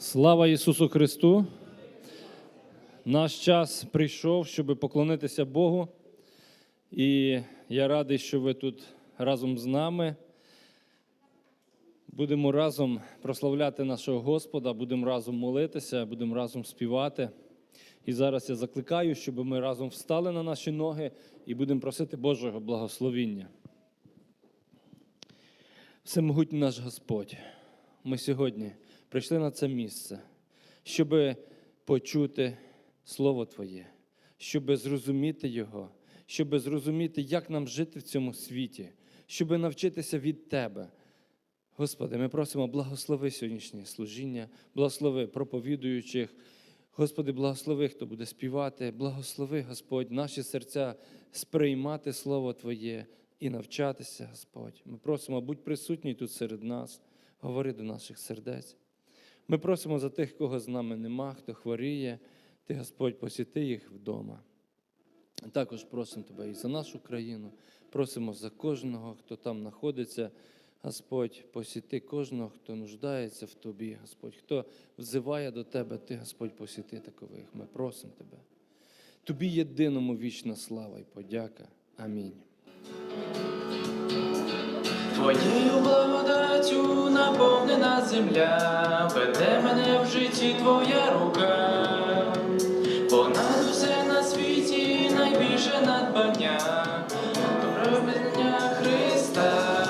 Слава Ісусу Христу! Наш час прийшов, щоб поклонитися Богу. І я радий, що ви тут разом з нами. Будемо разом прославляти нашого Господа, будемо разом молитися, будемо разом співати. І зараз я закликаю, щоб ми разом встали на наші ноги і будемо просити Божого благословіння. Всемогутній наш Господь, ми сьогодні прийшли на це місце, щоб почути Слово Твоє, щоб зрозуміти Його, щоб зрозуміти, як нам жити в цьому світі, щоб навчитися від Тебе. Господи, ми просимо, благослови сьогоднішнє служіння, благослови проповідуючих. Господи, благослови, хто буде співати, благослови, Господь, наші серця сприймати Слово Твоє і навчатися, Господь. Ми просимо, будь присутній тут серед нас, говори до наших сердець. Ми просимо за тих, кого з нами нема, хто хворіє, ти, Господь, посіти їх вдома. Також просимо Тебе і за нашу країну, просимо за кожного, хто там знаходиться. Господь, посіти кожного, хто нуждається в Тобі, Господь, хто взиває до Тебе, Ти, Господь, посіти такових. Ми просимо Тебе. Тобі єдиному вічна слава і подяка. Амінь. Твоєю благодаттю наповнена земля, веде мене в житті твоя рука, понад усе на світі найбільше надбання, добро Христа,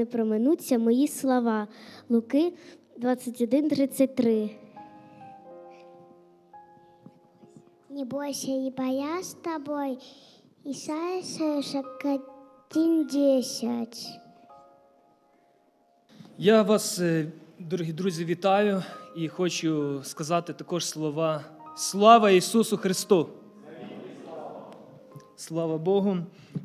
не проминуться мої слова. Луки 21.33. Не бойся, ибо я с тобой. Исайя 40, 10. Я вас, е, дорогі друзі, вітаю і хочу сказати також слова Слава Ісусу Христу! Слава Богу!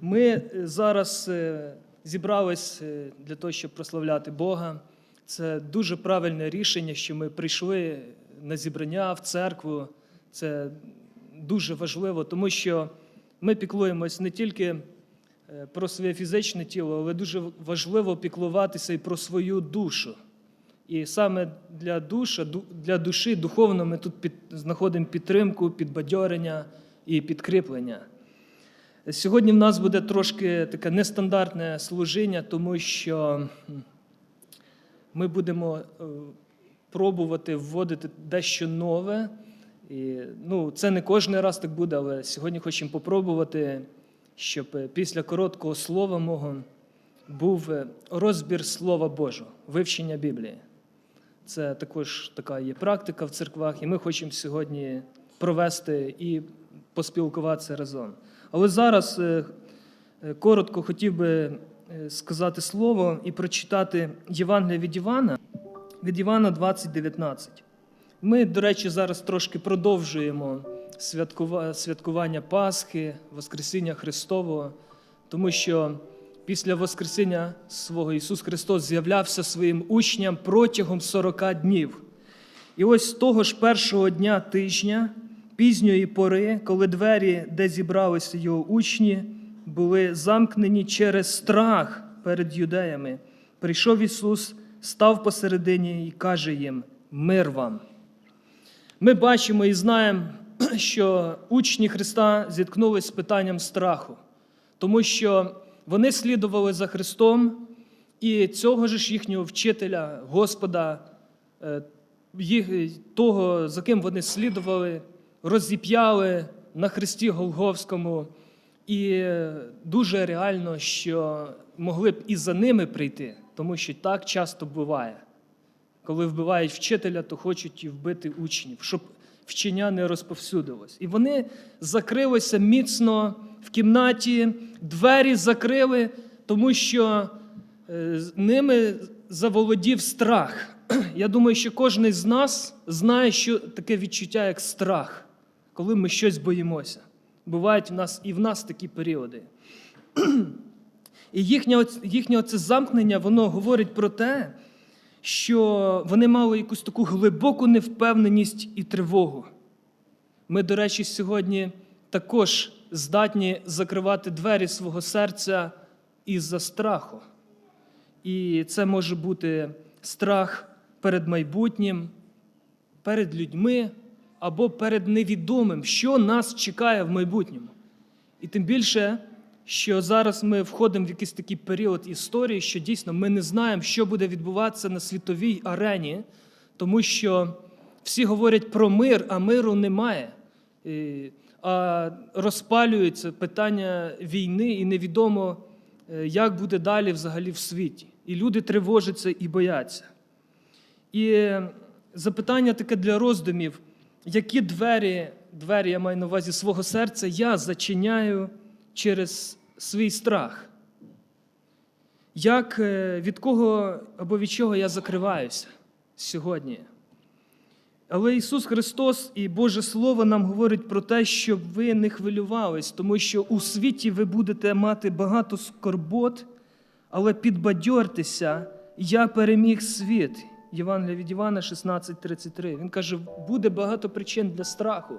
Ми е, зараз е, зібрались е, для того, щоб прославляти Бога. Це дуже правильне рішення, що ми прийшли на зібрання в церкву. Це дуже важливо, тому що ми піклуємось не тільки е, про своє фізичне тіло, але дуже важливо піклуватися і про свою душу. І саме для, душа, ду- для душі духовно ми тут під, знаходимо підтримку, підбадьорення і підкріплення. Сьогодні в нас буде трошки таке нестандартне служіння, тому що ми будемо е, пробувати вводити дещо нове. І, ну, це не кожен раз так буде, але сьогодні хочемо попробувати, щоб після короткого слова мого був е, розбір Слова Божого, вивчення Біблії. Це також така є практика в церквах, і ми хочемо сьогодні провести і поспілкуватися разом. Але зараз е, е, коротко хотів би е, сказати слово і прочитати Євангелія від Івана, від Івана 20:19. Ми, до речі, зараз трошки продовжуємо святкування Пасхи, Воскресіння Христового, тому що після Воскресіння свого Ісус Христос з'являвся своїм учням протягом 40 днів. І ось того ж першого дня тижня, пізньої пори, коли двері, де зібралися його учні, були замкнені через страх перед юдеями, прийшов Ісус, став посередині і каже їм: Мир вам! Ми бачимо і знаємо, що учні Христа зіткнулися з питанням страху, тому що вони слідували за Христом, і цього ж їхнього вчителя, Господа, е, того, за ким вони слідували, розіп'яли на Христі Голговському. І е, дуже реально, що могли б і за ними прийти, тому що так часто буває. Коли вбивають вчителя, то хочуть і вбити учнів, щоб вчення не розповсюдилось. І вони закрилися міцно в кімнаті, двері закрили, тому що е, ними заволодів страх. Я думаю, що кожен з нас знає, що таке відчуття, як страх, коли ми щось боїмося. Бувають в нас і в нас такі періоди. І їхнє, їхнє оце замкнення, воно говорить про те, що вони мали якусь таку глибоку невпевненість і тривогу. Ми, до речі, сьогодні також здатні закривати двері свого серця із-за страху. І це може бути страх перед майбутнім, перед людьми або перед невідомим, що нас чекає в майбутньому. І тим більше, що зараз ми входимо в якийсь такий період історії, що дійсно ми не знаємо, що буде відбуватися на світовій арені, тому що всі говорять про мир, а миру немає. А розпалюється питання війни, і невідомо, е, як буде далі взагалі в світі. І люди тривожаться і бояться. І е, запитання таке для роздумів: які двері, двері я маю на увазі свого серця, я зачиняю через свій страх? Як, е, від кого або від чого я закриваюся сьогодні? Але Ісус Христос і Боже Слово нам говорить про те, щоб ви не хвилювались, тому що у світі ви будете мати багато скорбот, але підбадьортеся, я переміг світ. Євангелія від Івана 16:33. Він каже: буде багато причин для страху,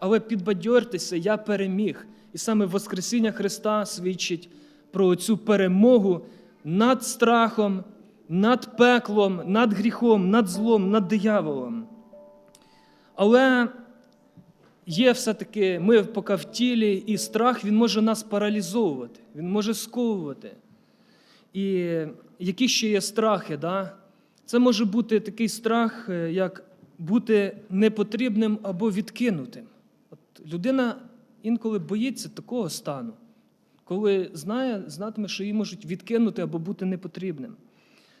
але підбадьортеся, я переміг. І саме Воскресіння Христа свідчить про цю перемогу над страхом, над пеклом, над гріхом, над злом, над дияволом. Але є все-таки ми поки в тілі, і страх він може нас паралізовувати, він може сковувати. І які ще є страхи? Да? Це може бути такий страх, е, як бути непотрібним або відкинутим. От людина інколи боїться такого стану, коли знає, знатиме, що її можуть відкинути або бути непотрібним.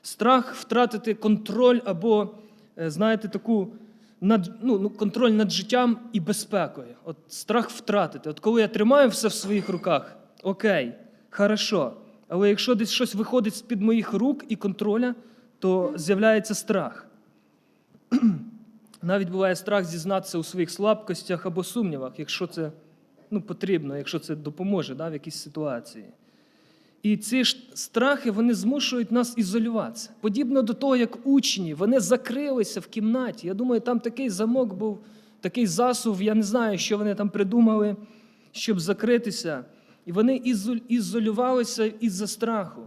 Страх втратити контроль або, е, знаєте, таку над, ну, ну, контроль над життям і безпекою. От страх втратити. От коли я тримаю все в своїх руках, окей, хорошо. Але якщо десь щось виходить з-під моїх рук і контроля, то з'являється страх. Навіть буває страх зізнатися у своїх слабкостях або сумнівах, якщо це ну, потрібно, якщо це допоможе да, в якійсь ситуації. І ці ж страхи вони змушують нас ізолюватися. Подібно до того, як учні, вони закрилися в кімнаті. Я думаю, там такий замок був, такий засув, я не знаю, що вони там придумали, щоб закритися. І вони ізолювалися із-за страху.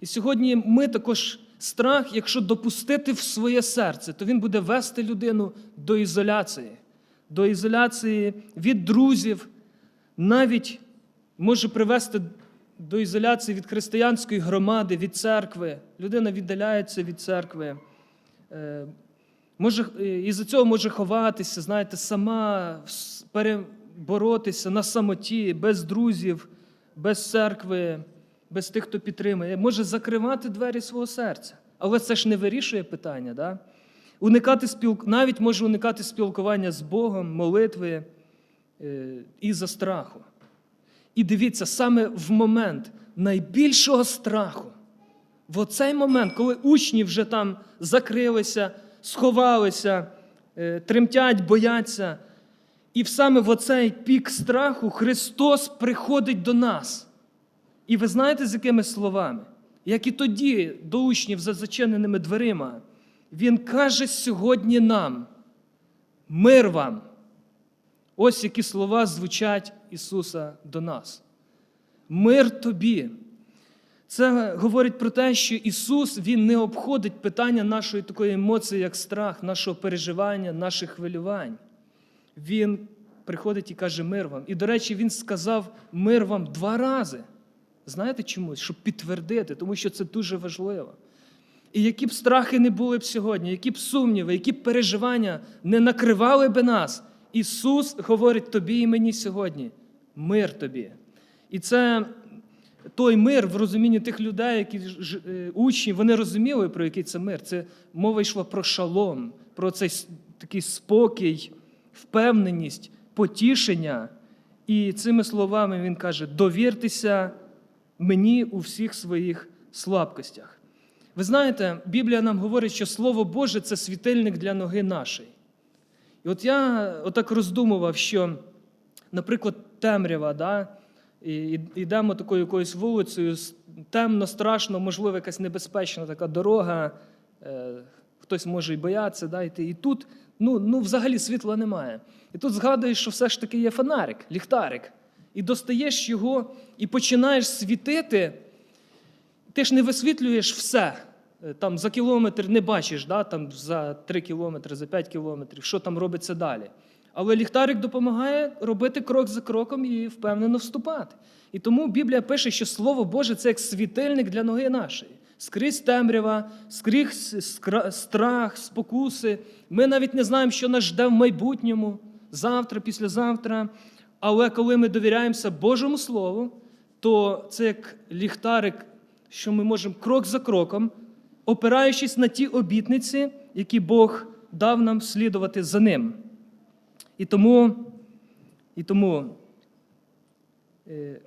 І сьогодні ми також страх, якщо допустити в своє серце, то він буде вести людину до ізоляції, до ізоляції від друзів, навіть може привести до ізоляції від християнської громади, від церкви. Людина віддаляється від церкви. Е, Може, е, із-за цього може ховатися, знаєте, сама переборотися на самоті, без друзів, без церкви, без тих, хто підтримує. Може закривати двері свого серця. Але це ж не вирішує питання. Да? Уникати спілк... Навіть може уникати спілкування з Богом, молитви е, із-за страху. І дивіться, саме в момент найбільшого страху, в оцей момент, коли учні вже там закрилися, сховалися, е, тремтять, бояться, і саме в оцей пік страху Христос приходить до нас. І ви знаєте, з якими словами? Як і тоді до учнів за зачиненими дверима, Він каже сьогодні нам: мир вам! Ось які слова звучать Ісуса до нас. Мир тобі. Це говорить про те, що Ісус Він не обходить питання нашої такої емоції, як страх, нашого переживання, наших хвилювань. Він приходить і каже мир вам. І, до речі, Він сказав мир вам два рази. Знаєте чому? Щоб підтвердити, тому що це дуже важливо. І які б страхи не були б сьогодні, які б сумніви, які б переживання не накривали б нас, Ісус говорить тобі і мені сьогодні: мир тобі. І це той мир в розумінні тих людей, які е, учні, вони розуміли, про який це мир. Це мова йшла про шалом, про цей такий спокій, впевненість, потішення. І цими словами він каже: довіртеся мені у всіх своїх слабкостях. Ви знаєте, Біблія нам говорить, що Слово Боже це світильник для ноги нашої. І от я отак роздумував, що, наприклад, темрява, да? і йдемо такою якоюсь вулицею, темно, страшно, можливо, якась небезпечна така дорога, е, хтось може і боятися да, йти. І тут ну, ну, взагалі світла немає. І тут згадуєш, що все ж таки є фонарик, ліхтарик. І достаєш його і починаєш світити. Ти ж не висвітлюєш все. Е, Там за кілометр не бачиш, да? там за 3 кілометри, за 5 кілометрів, що там робиться далі. Але ліхтарик допомагає робити крок за кроком і впевнено вступати. І тому Біблія пише, що Слово Боже це як світильник для ноги нашої. Скрізь темрява, скрізь страх, спокуси. Ми навіть не знаємо, що нас жде в майбутньому, завтра, післязавтра. Але коли ми довіряємося Божому Слову, то це як ліхтарик, що ми можемо крок за кроком, опираючись на ті обітниці, які Бог дав нам слідувати за ним. І тому, і тому е,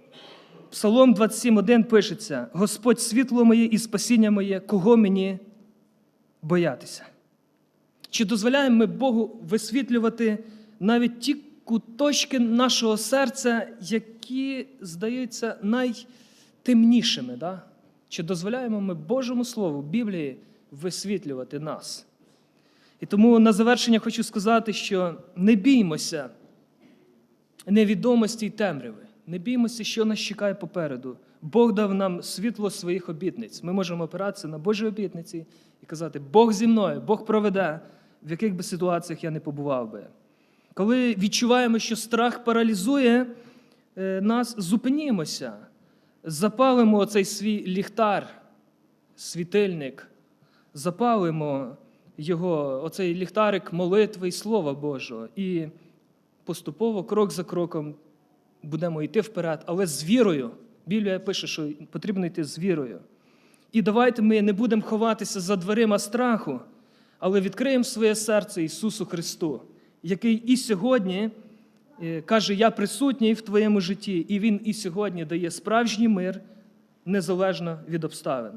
Псалом 27.1 пишеться: Господь світло моє і спасіння моє, кого мені боятися? Чи дозволяємо ми Богу висвітлювати навіть ті куточки нашого серця, які здаються найтемнішими? Да? Чи дозволяємо ми Божому Слову, Біблії, висвітлювати нас? І тому на завершення хочу сказати, що не біймося невідомості й темряви. Не біймося, що нас чекає попереду. Бог дав нам світло своїх обітниць. Ми можемо опиратися на Божі обітниці і казати: Бог зі мною, Бог проведе, в яких би ситуаціях я не побував би. Коли відчуваємо, що страх паралізує е, нас, зупинімося, запалимо оцей свій ліхтар, світильник, запалимо його, оцей ліхтарик молитви і Слова Божого. І поступово, крок за кроком, будемо йти вперед, але з вірою. Біблія пише, що потрібно йти з вірою. І давайте ми не будемо ховатися за дверима страху, але відкриємо своє серце Ісусу Христу, який і сьогодні е, каже: Я присутній в твоєму житті, і Він і сьогодні дає справжній мир, незалежно від обставин.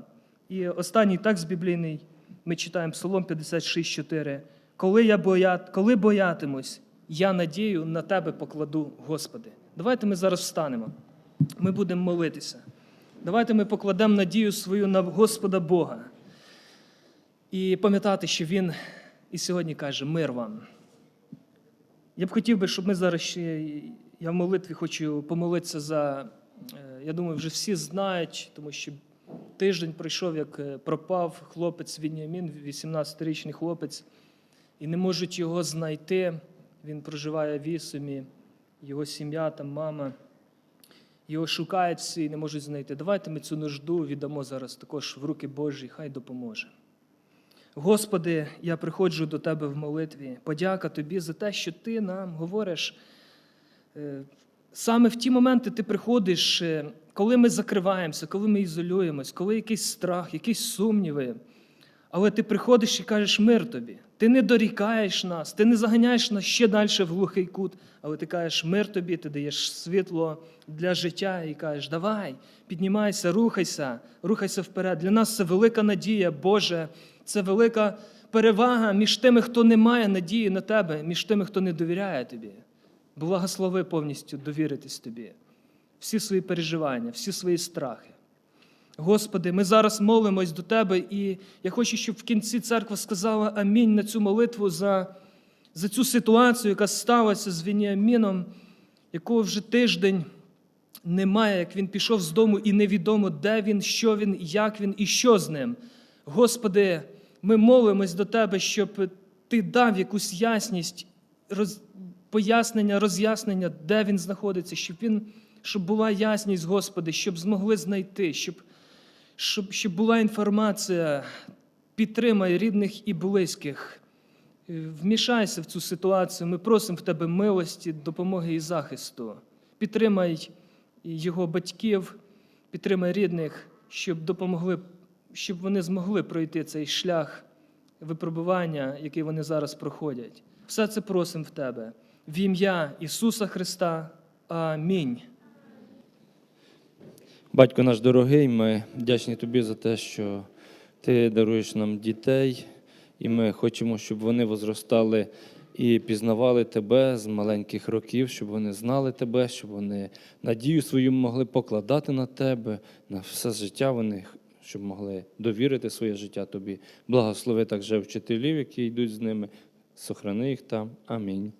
І останній текст біблійний ми читаємо Псалом 56,4. Коли я боя... коли боятимусь, я надію на тебе покладу, Господи. Давайте ми зараз встанемо. Ми будемо молитися. Давайте ми покладемо надію свою на Господа Бога. І пам'ятати, що Він і сьогодні каже: мир вам. Я б хотів би, щоб ми зараз ще, я в молитві хочу помолитися за, е, я думаю, вже всі знають, тому що тиждень пройшов, як е, пропав хлопець Вініамін, 18-річний хлопець, і не можуть його знайти. Він проживає в Ісумі, його сім'я, там мама. Його шукають всі і не можуть знайти. Давайте ми цю нужду віддамо зараз також в руки Божі, хай допоможе. Господи, я приходжу до Тебе в молитві. Подяка Тобі за те, що Ти нам говориш. Е, Саме в ті моменти ти приходиш, е, коли ми закриваємося, коли ми ізолюємось, коли якийсь страх, якісь сумніви. Але ти приходиш і кажеш мир тобі. Ти не дорікаєш нас, ти не заганяєш нас ще далі в глухий кут, але ти кажеш мир тобі, ти даєш світло для життя і кажеш, давай, піднімайся, рухайся, рухайся вперед. Для нас це велика надія, Боже, це велика перевага між тими, хто не має надії на тебе, між тими, хто не довіряє тобі. Благослови повністю довіритись тобі, всі свої переживання, всі свої страхи. Господи, ми зараз молимось до Тебе, і я хочу, щоб в кінці церква сказала амінь на цю молитву за, за цю ситуацію, яка сталася з Веніаміном, якого вже тиждень немає, як він пішов з дому, і невідомо, де він, що він, як він і що з ним. Господи, ми молимось до Тебе, щоб Ти дав якусь ясність, роз, пояснення, роз'яснення, де він знаходиться, щоб він, щоб була ясність, Господи, щоб змогли знайти, щоб, щоб, щоб була інформація, підтримай рідних і близьких. Е, Вмішайся в цю ситуацію. Ми просимо в Тебе милості, допомоги і захисту. Підтримай його батьків, підтримай рідних, щоб допомогли, щоб вони змогли пройти цей шлях випробування, який вони зараз проходять. Все це просимо в Тебе. В ім'я Ісуса Христа. Амінь. Батько наш дорогий, ми вдячні тобі за те, що ти даруєш нам дітей, і ми хочемо, щоб вони возростали і пізнавали тебе з маленьких років, щоб вони знали тебе, щоб вони надію свою могли покладати на тебе, на все життя вони, щоб могли довірити своє життя тобі. Благослови також вчителів, які йдуть з ними. Сохрани їх там. Амінь.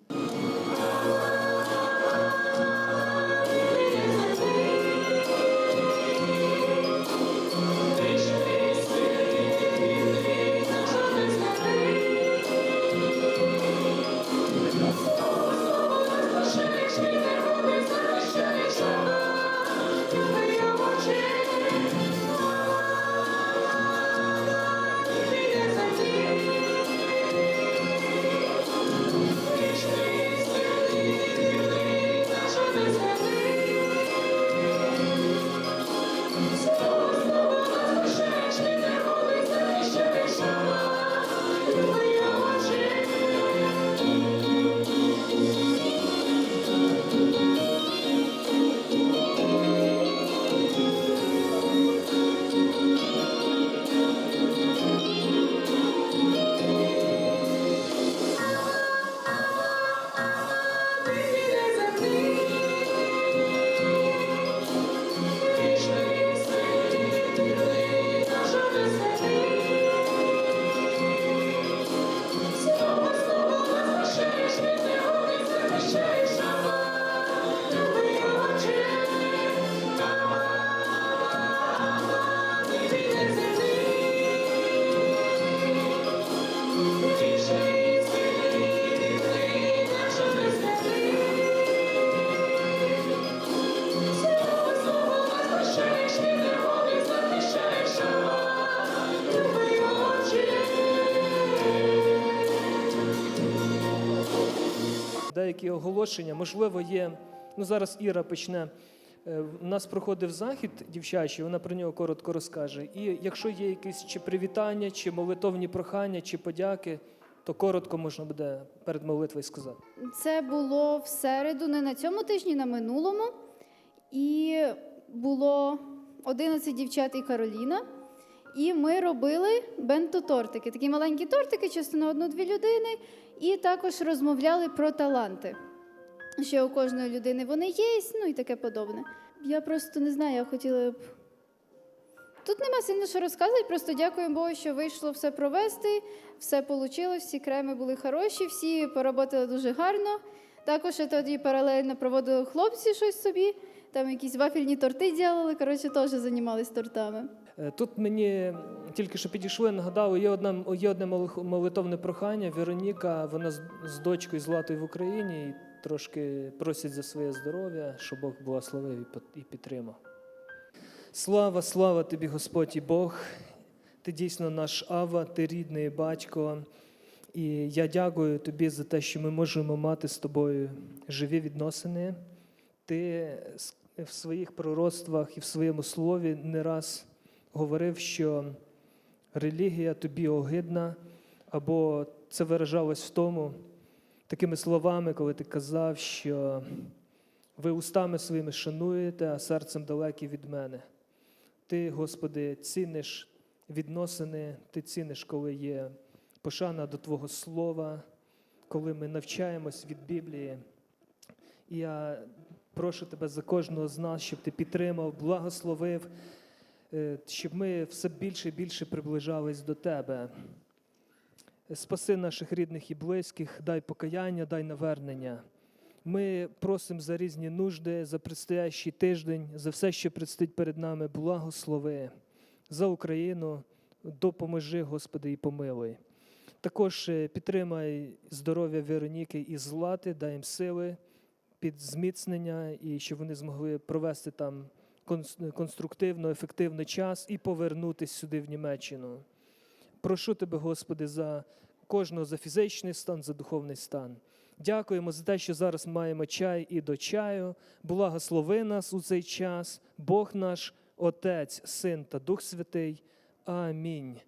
Деякі оголошення, можливо, є. Ну зараз Іра почне. Е, У нас проходив захід дівчачий, вона про нього коротко розкаже. І якщо є якісь чи привітання, чи молитовні прохання, чи подяки, то коротко можна буде перед молитвою сказати. Це було в середу, не на цьому тижні, на минулому. І було 11 дівчат і Кароліна. І ми робили бенто-тортики. Такі маленькі тортики, часто на одну-дві людини, і також розмовляли про таланти. Що у кожної людини вони є, ну і таке подобне. Я просто не знаю, я хотіла б. Тут нема сильно що розказувати, просто дякуємо Богу, що вийшло все провести, все вийшло, всі креми були хороші, всі поработали дуже гарно. Також я тоді паралельно проводили хлопці щось собі, там якісь вафельні торти ділили, коротше, теж займалися тортами. Е, Тут мені тільки що підійшли, нагадали, є одна є одне молитовне прохання. Вероніка, вона з, з дочкою Златою в Україні і трошки просять за своє здоров'я, щоб Бог благословив і підтримав. Слава, слава тобі, Господь і Бог. Ти дійсно наш Ава, ти рідний батько. І я дякую тобі за те, що ми можемо мати з тобою живі відносини. Ти в своїх пророцтвах і в своєму слові не раз говорив, що релігія тобі огидна, або це виражалось в тому, такими словами, коли ти казав, що ви устами своїми шануєте, а серцем далекі від мене. Ти, Господи, ціниш відносини, ти ціниш, коли є пошана до Твого Слова, коли ми навчаємось від Біблії. І я прошу тебе за кожного з нас, щоб ти підтримав, благословив, щоб ми все більше і більше приближались до тебе. Спаси наших рідних і близьких, дай покаяння, дай навернення. Ми просимо за різні нужди, за предстоящий тиждень, за все, що предстоїть перед нами, благослови, за Україну, допоможи, Господи, і помилуй. Також е, підтримай здоров'я Вероніки і Злати, дай їм сили, під зміцнення, і щоб вони змогли провести там конструктивно, ефективний час і повернутися сюди в Німеччину. Прошу тебе, Господи, за кожного за фізичний стан, за духовний стан. Дякуємо за те, що зараз маємо чай і до чаю. Благослови нас у цей час, Бог наш, Отець, Син та Дух Святий. Амінь.